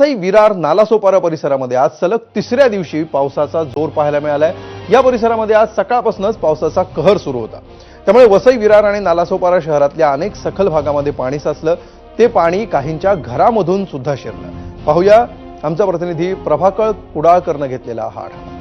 वसई विरार नालासोपारा परिसरामध्ये आज सलग तिसऱ्या दिवशी पावसाचा जोर पाहायला मिळालाय. या परिसरामध्ये आज सकाळपासूनच पावसाचा कहर सुरू होता. त्यामुळे वसई विरार आणि नालासोपारा शहरातल्या अनेक सखल भागामध्ये पाणी साचलं. ते पाणी काहींच्या घरामधून सुद्धा शिरलं. पाहूया आमचा प्रतिनिधी प्रभाकर कुडाळकरनं घेतलेला हा आढावा.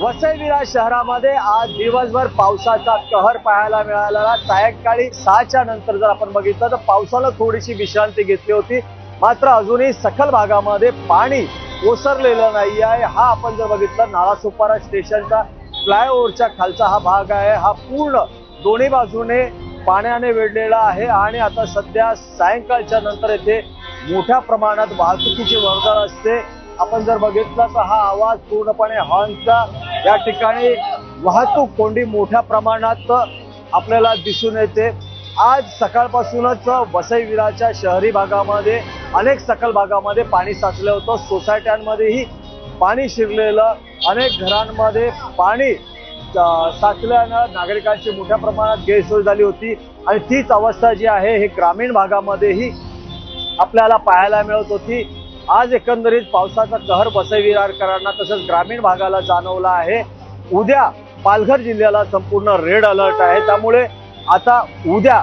वसई विरार शहरामध्ये आज दिवसभर पावसाचा कहर पाहायला मिळाला. सायंकाळी सहाच्या नंतर जर आपण बघितलं तर पावसानं थोडीशी विश्रांती घेतली होती. मात्र अजूनही सखल भागामध्ये पाणी ओसरलेलं नाही आहे. हा आपण जर बघितलं नालासोपारा स्टेशनचा फ्लायओव्हरच्या खालचा हा भाग आहे. हा पूर्ण दोन्ही बाजूने पाण्याने वेढलेला आहे आणि आता सध्या सायंकाळच्या नंतर येथे मोठ्या प्रमाणात वाहतुकीची वर्दळ असते. आपण जर बघितलं तर हा आवाज पूर्णपणे हॉर्नचा या ठिकाणी वाहतूक कोंडी मोठ्या प्रमाणात आपल्याला दिसून येते. आज सकाळपासूनच वसई विराच्या शहरी भागामध्ये अनेक सकल भागामध्ये पाणी साचलं होतं. सोसायट्यांमध्येही पाणी शिरलेलं अनेक घरांमध्ये पाणी साचल्यानं नागरिकांची मोठ्या प्रमाणात गैरसोय झाली होती. आणि तीच अवस्था जी आहे हे ग्रामीण भागामध्येही आपल्याला पाहायला मिळत होती. आज एकंदरीत पावसाचा कहर बसविरारकरांना तसंच ग्रामीण भागाला जाणवला आहे. उद्या पालघर जिल्ह्याला संपूर्ण रेड अलर्ट आहे. त्यामुळे आता उद्या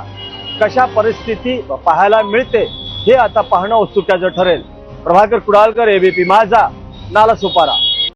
कशा परिस्थिती पाहायला मिळते हे आता पाहणं उत्सुक्याचं ठरेल. प्रभाकर कुडाळकर एबीपी माझा नाला सुपारा.